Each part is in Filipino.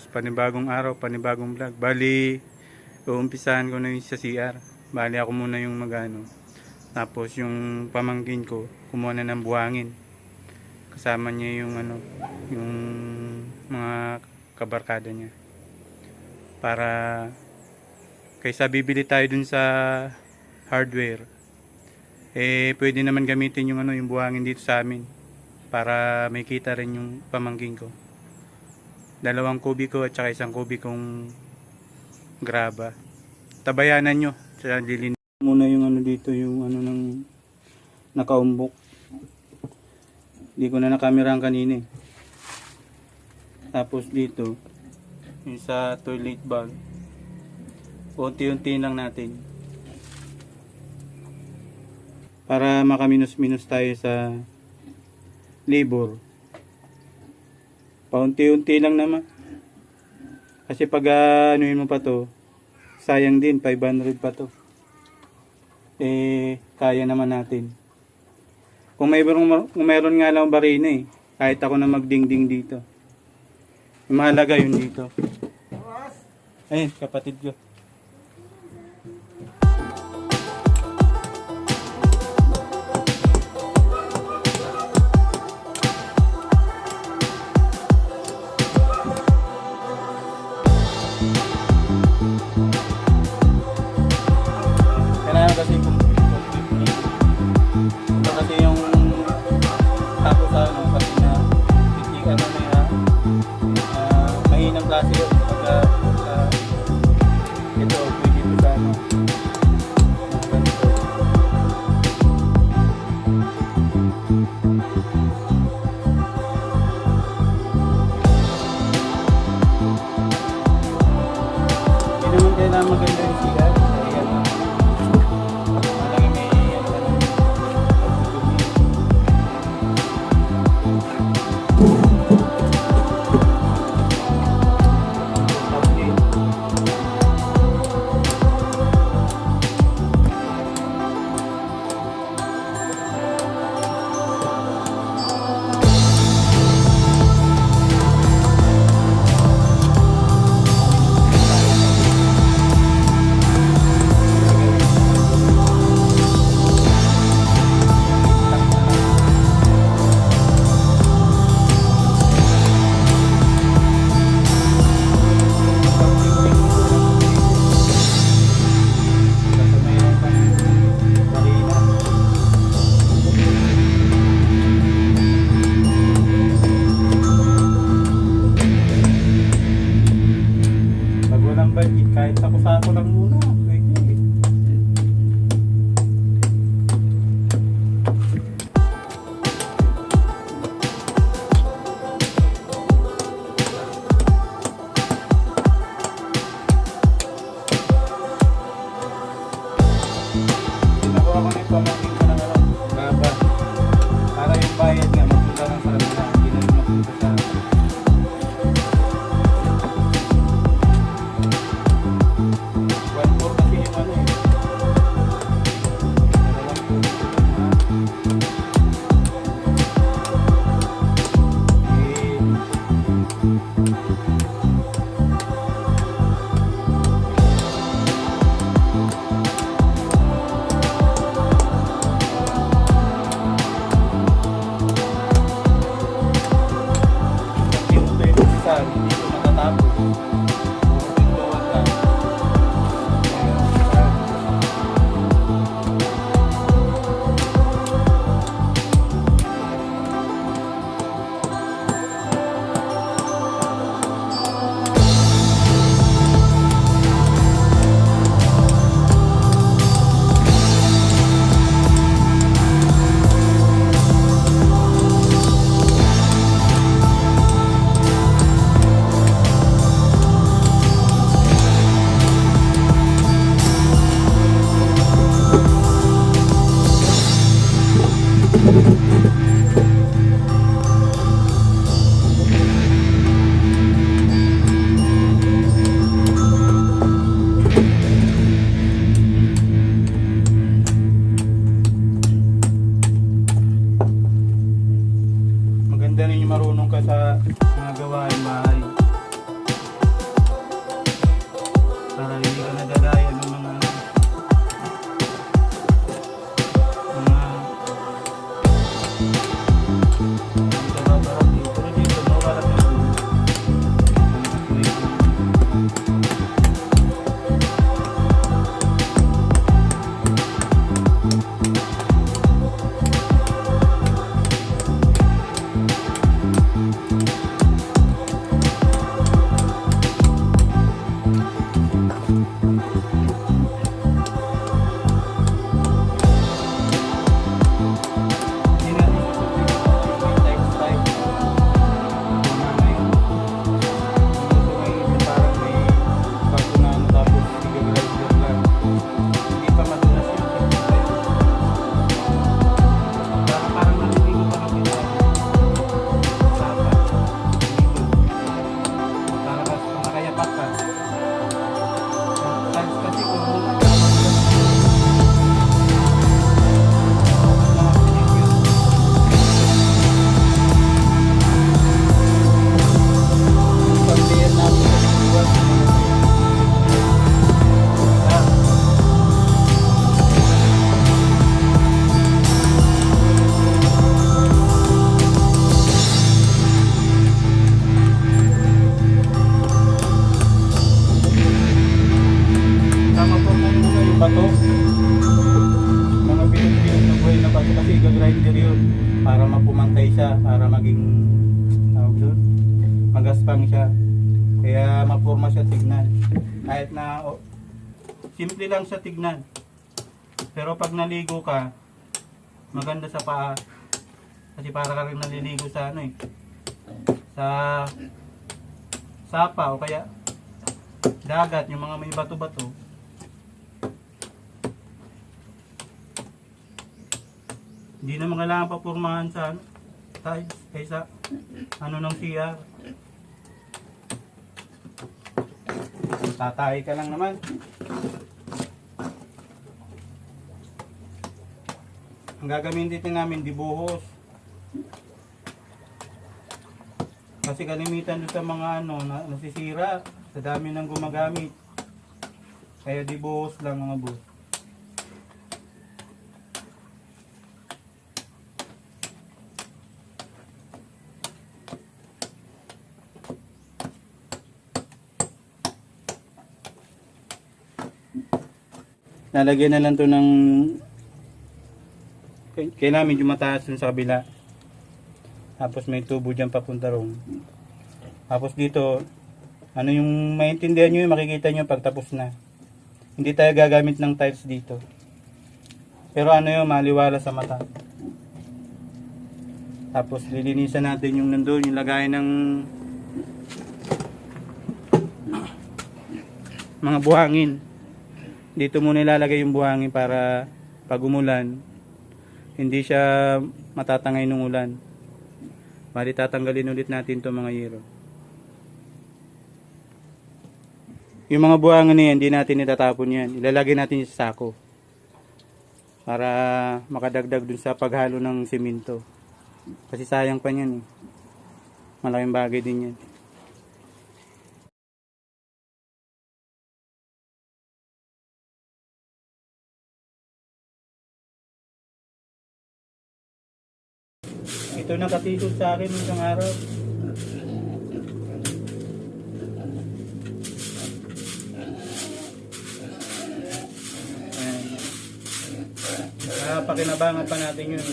Tapos panibagong araw, panibagong vlog. Bali, uumpisahan ko na yung sa CR. Bali ako muna yung magano. Tapos yung pamangkin ko, kumuha na ng buhangin. Kasama niya yung ano, yung mga kabarkada niya. Para kaysa bibili tayo dun sa hardware, eh pwede naman gamitin yung ano, yung buhangin dito sa amin para may kita rin yung pamangkin ko. Dalawang kubiko at saka isang kubikong graba. Tabayanan nyo sa dilin. Muna yung ano dito, yung ano ng nakaumbok. Hindi ko na nakamera kanina eh. Tapos dito, yung sa toilet bag. Unti-unti lang natin. Para makaminus-minus tayo sa labor. Paunti-unti lang naman. Kasi pag uh, anuhin mo pa to, sayang din, 500 pa to. Eh, kaya naman natin. Kung mayroon, kung mayroon nga lang barina eh, kahit ako na magdingding dito. Mahalaga yun dito. Ayun, kapatid ko. Simple lang siya tignan. Pero pag naligo ka, maganda sa paa. Kasi para ka rin naliligo sa ano eh. Sa sapa o kaya dagat, yung mga may bato-bato. Hindi na kailangan papurmahan sa ano, tiles, kaysa ano ng CR. Tatay ka lang naman. Ang gagamitin namin, dibuhos. Kasi kalimitan doon sa mga ano, na, nasisira. Sa dami ng gumagamit. Kaya dibuhos lang mga boss. Lalagyan na lang to ng kay- kailangan medyo mataas dun sa kabila. Tapos may tubo dyan papunta ron. Tapos dito, ano yung maintindihan nyo, makikita nyo pag tapos na. Hindi tayo gagamit ng tiles dito. Pero ano yun, maliwala sa mata. Tapos lilinisan natin yung nandun, yung lagayan ng mga buhangin. Dito muna ilalagay yung buhangin para pag umulan, hindi siya matatangay ng ulan. Bali tatanggalin ulit natin to mga yero. Yung mga buhangin na yan, hindi natin itatapon yan. Ilalagay natin sa sako. Para makadagdag dun sa paghalo ng simento. Kasi sayang pa yan eh. Malaking bagay din yan. Ito nakatisod sa akin isang araw. Ayan. Kaya pakinabangan pa natin yun.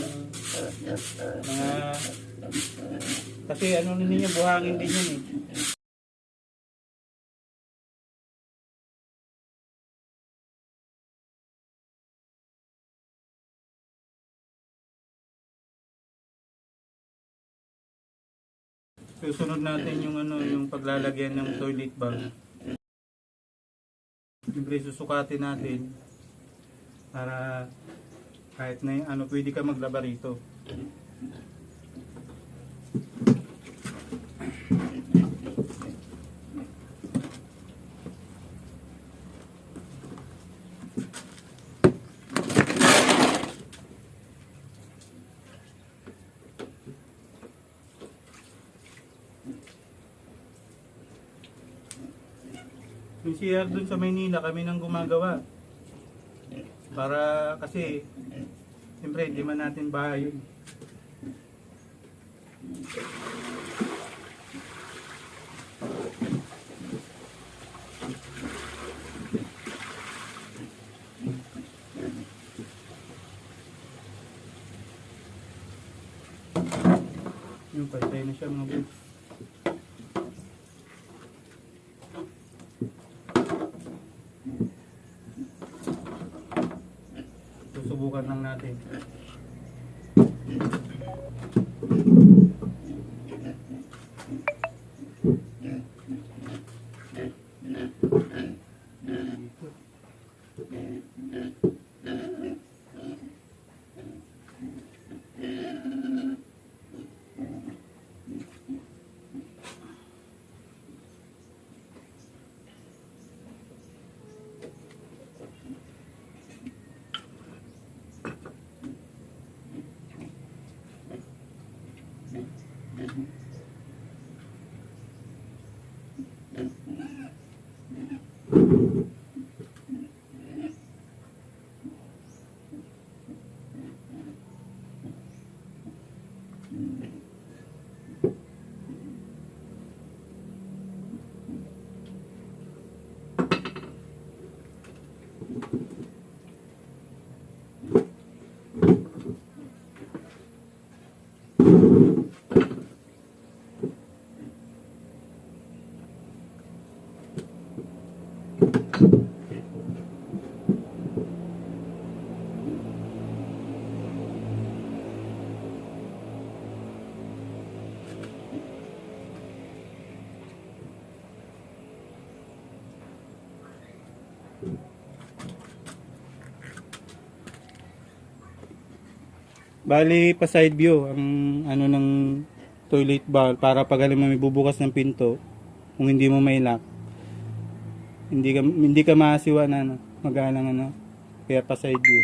Mga... Kasi ano niya, buhangin din yun eh. Susunod natin yung ano, yung paglalagyan ng toilet bag. Siyempre susukatin natin para kahit na ano pwede ka maglaba rito. Yung CR dun sa Maynila kami nang gumagawa. Para kasi siyempre hindi man natin bahay yun. Yung patay na siya mga boss. Mm-hmm. Bali, pa side view ang ano ng toilet bowl para pag alam mo may bubukas ng pinto kung hindi mo may lock. Hindi ka hindi ka maasiwa na ano, magalang ano. Kaya pa side view.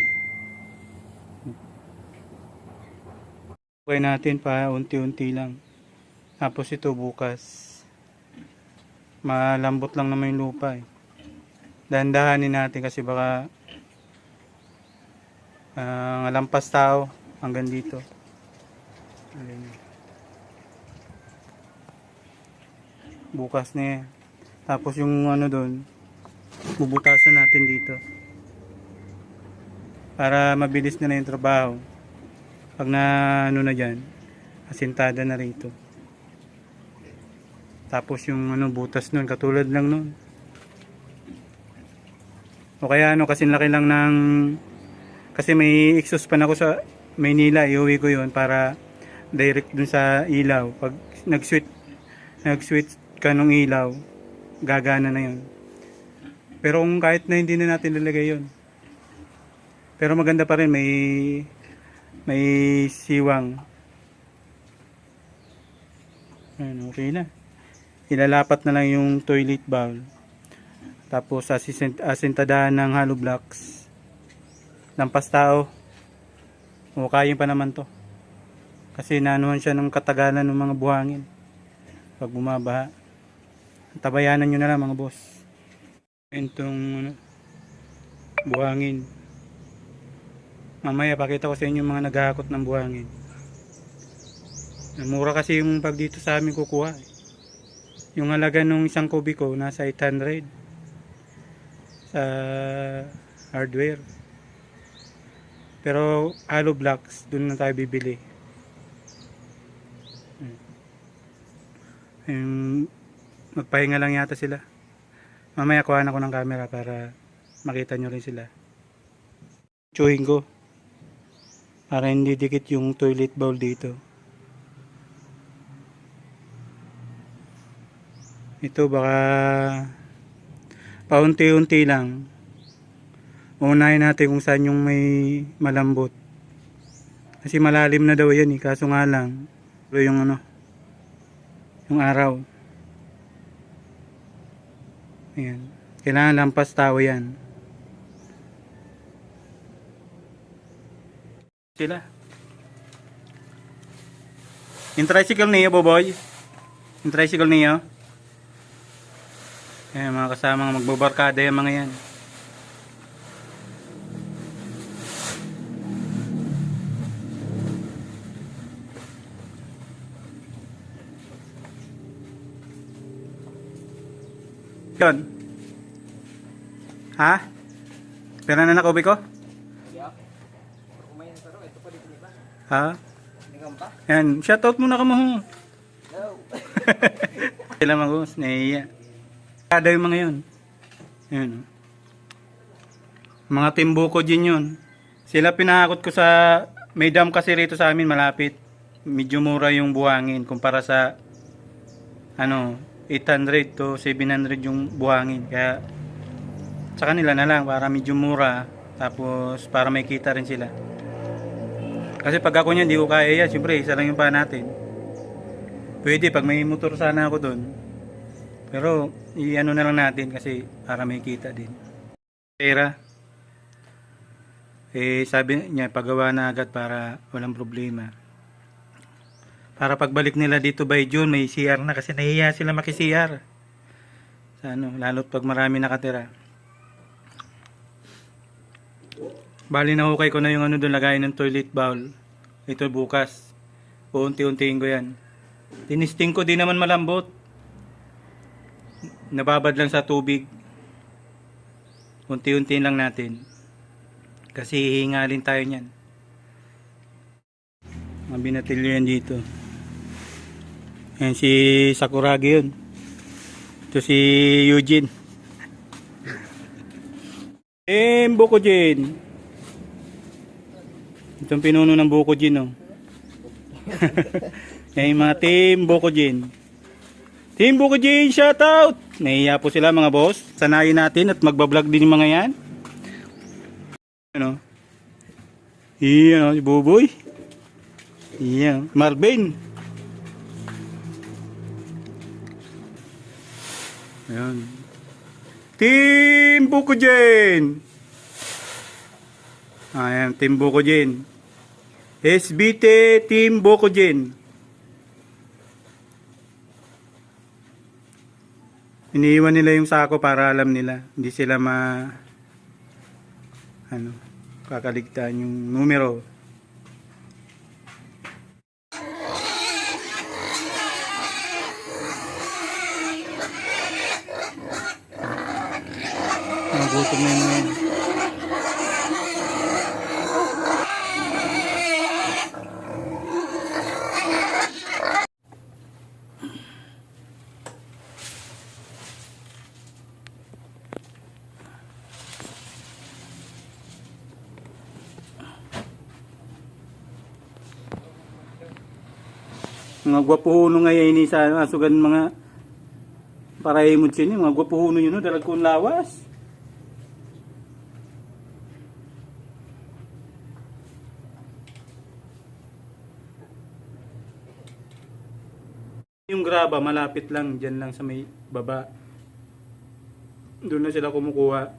Okay natin pa unti-unti lang. Tapos ito bukas. Malambot lang naman yung lupa eh. Dahan-dahanin natin kasi baka ah, lampas tao hanggang dito. Ayan. Bukas na yan. Tapos yung ano doon, bubutasan natin dito. Para mabilis na na yung trabaho. Pag na ano na dyan, asintada na rito. Tapos yung ano butas nun, katulad lang nun. O kaya ano, kasi laki lang ng... Kasi may exhaust pan ako sa Maynila, iuwi ko yun para direct dun sa ilaw. Pag nag-switch, nag-switch ka nung ilaw, gagana na yun. Pero kung kahit na hindi na natin lalagay yun. Pero maganda pa rin, may may siwang. Ayan, okay na. Ilalapat na lang yung toilet bowl. Tapos asintadahan ng hollow blocks. Lampas tao. O kayin pa naman to. Kasi naanuhan siya ng katagalan ng mga buhangin. Pag bumabaha. Tabayanan nyo na lang mga boss. Itong ano, buhangin. Mamaya pakita ko sa inyo mga naghahakot ng buhangin. Mura kasi yung pag dito sa amin kukuha. eh. Yung halaga nung isang kubiko nasa 800 sa hardware. Pero hollow blocks, dun na tayo bibili. Hmm. Yung magpahinga lang yata sila. Mamaya kuhaan ako ng camera para makita nyo rin sila. Chewing ko para hindi dikit yung toilet bowl dito. Ito baka paunti-unti lang. Unahin natin kung saan yung may malambot. Kasi malalim na daw yan eh, kaso nga lang. Yung ano, yung araw. Ayan. Kailangan lampas tao yan. Sila. Yung tricycle niyo, Boboy. Yung tricycle niyo. Ayan, mga kasama magbabarkada yung mga yan. Yun. Ha? Pera na nakubi ko? Ha? Yan, shoutout muna ka mo. Sila mga boss, naiiya. Kada yung mga yun. Yan. Mga timbuko din yun. Sila pinakakot ko sa, may dam kasi rito sa amin malapit. Medyo mura yung buhangin kumpara sa, ano, 800 to 700 yung buhangin. Kaya, sa kanila na lang para medyo mura. Tapos, para may kita rin sila. Kasi pag ako niyan, hindi ko kaya yan. Siyempre, isa lang yung pa natin. Pwede, pag may motor sana ako doon. Pero, i-ano na lang natin kasi para may kita din. Pera. Eh, sabi niya, pagawa na agad para walang problema. Para pagbalik nila dito by June, may CR na kasi nahiya sila maki-CR. Sa ano, lalo't pag marami nakatira. Bali na hukay ko na yung ano doon lagay ng toilet bowl. Ito bukas. Uunti-untiin ko yan. Tinisting ko di naman malambot. Nababad lang sa tubig. Unti-untiin lang natin. Kasi hihingalin tayo niyan. Mga binatilyo yan dito. Yan si Sakuragi yun. Ito si Eugene. Em, Bokojin. Itong pinuno ng Bokojin, oh. Yan yung mga team Bokojin. Team Bokojin, shoutout! Nahiya po sila mga boss. Sanayin natin at magbablog din yung mga yan. Ano? Iyan, oh, si Buboy. Yan. Marvin. Ayan. Team Bukujin. Ayan, Team Bukujin. SBT Team Bukujin. Iniiwan nila yung sako para alam nila. Hindi sila ma... Ano, kakaligtaan yung numero. Nagutom na yun. Mga gwapuhuno nga yan ini sa asugan mga para imod sini mga gwapuhuno yun no dalag kong lawas. Graba malapit lang diyan lang sa may baba. Doon na sila kumukuha.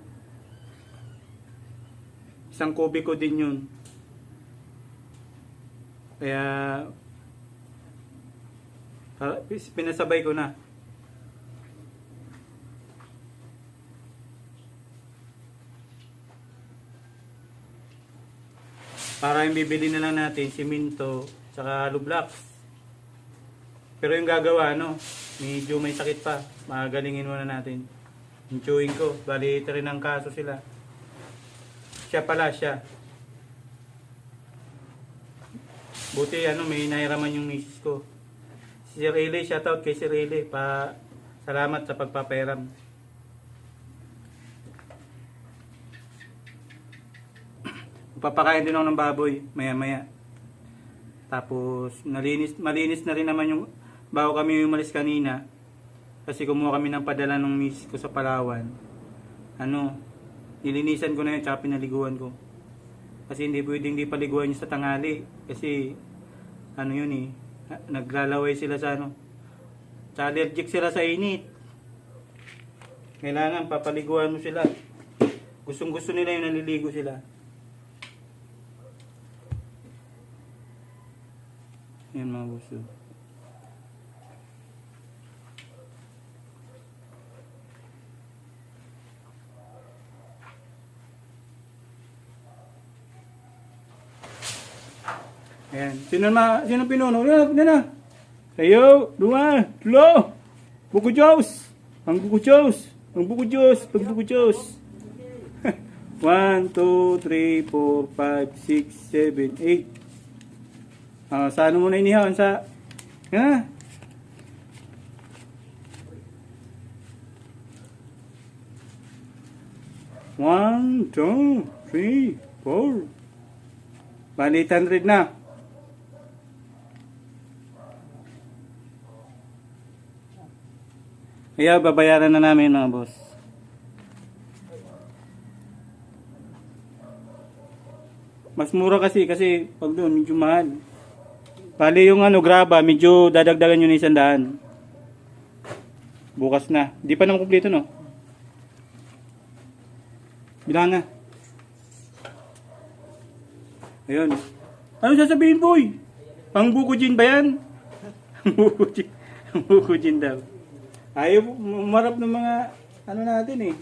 Isang kubiko din yun. Kaya pinasabay ko na. Para yung bibili na lang natin, siminto, tsaka hollow blocks. Pero yung gagawa, ano, medyo may sakit pa. Magalingin muna natin. Yung chewing ko, bali rin ang kaso sila. Siya pala, siya. Buti, ano, may nahiraman yung misis ko. Si Sir Eli, shoutout kay Sir Eli. Pa, salamat sa pagpaperam. Papakain din ako ng baboy, maya maya. Tapos, nalinis, malinis na rin naman yung, bago kami umalis kanina, kasi kumuha kami ng padala ng miss ko sa Palawan. Ano, nilinisan ko na yun, tsaka pinaliguan ko. Kasi hindi pwedeng hindi paliguan yun sa tangali. Kasi, ano yun eh, naglalaway sila sa ano. Tsaka allergic sila sa init. Kailangan papaliguan mo sila. Gustong gusto nila yung naliligo sila. Yan mga gusto. Ayan. Sino na, sino pinuno? Yan, yan na. Sayo, dua, tulo. Buko Diyos. Ang buko Diyos. Ang buko Diyos. Ang buko Diyos. 1, 2, 3, 4, 5, 6, 7, 8. Ah, sa ano muna inihaw? Sa, ha? One, two, three, four. Bali, 800 na. Kaya babayaran na namin mga boss. Mas mura kasi kasi pag doon medyo mahal. Bali yung ano graba medyo dadagdagan ng isang daan. Bukas na. Di pa naman kumpleto no. Bilang nga. Ayun. Ano sasabihin boy? Pang bukujin ba yan? bukujin. bukujin daw. Ayaw umarap ng mga ano natin eh.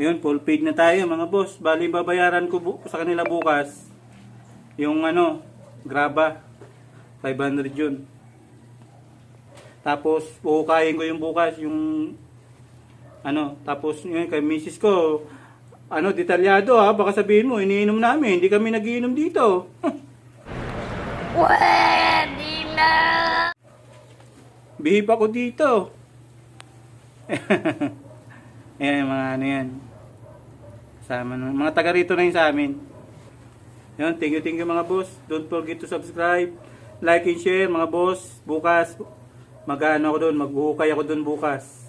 Ayun, full paid na tayo mga boss. Bali, babayaran ko sa kanila bukas. Yung ano, graba. 500 yun. Tapos, puhukayin ko yung bukas, yung ano, tapos yun, kay misis ko, ano, detalyado ha, baka sabihin mo, iniinom namin, hindi kami nagiinom dito. Pwede na! Bihip ako dito. Ayan, mga ano yan. Sama na. Mga taga rito na yun sa amin. Yun, thank you, thank you mga boss. Don't forget to subscribe, like and share mga boss. Bukas, mag-ano ako doon, maghuhukay ako doon bukas.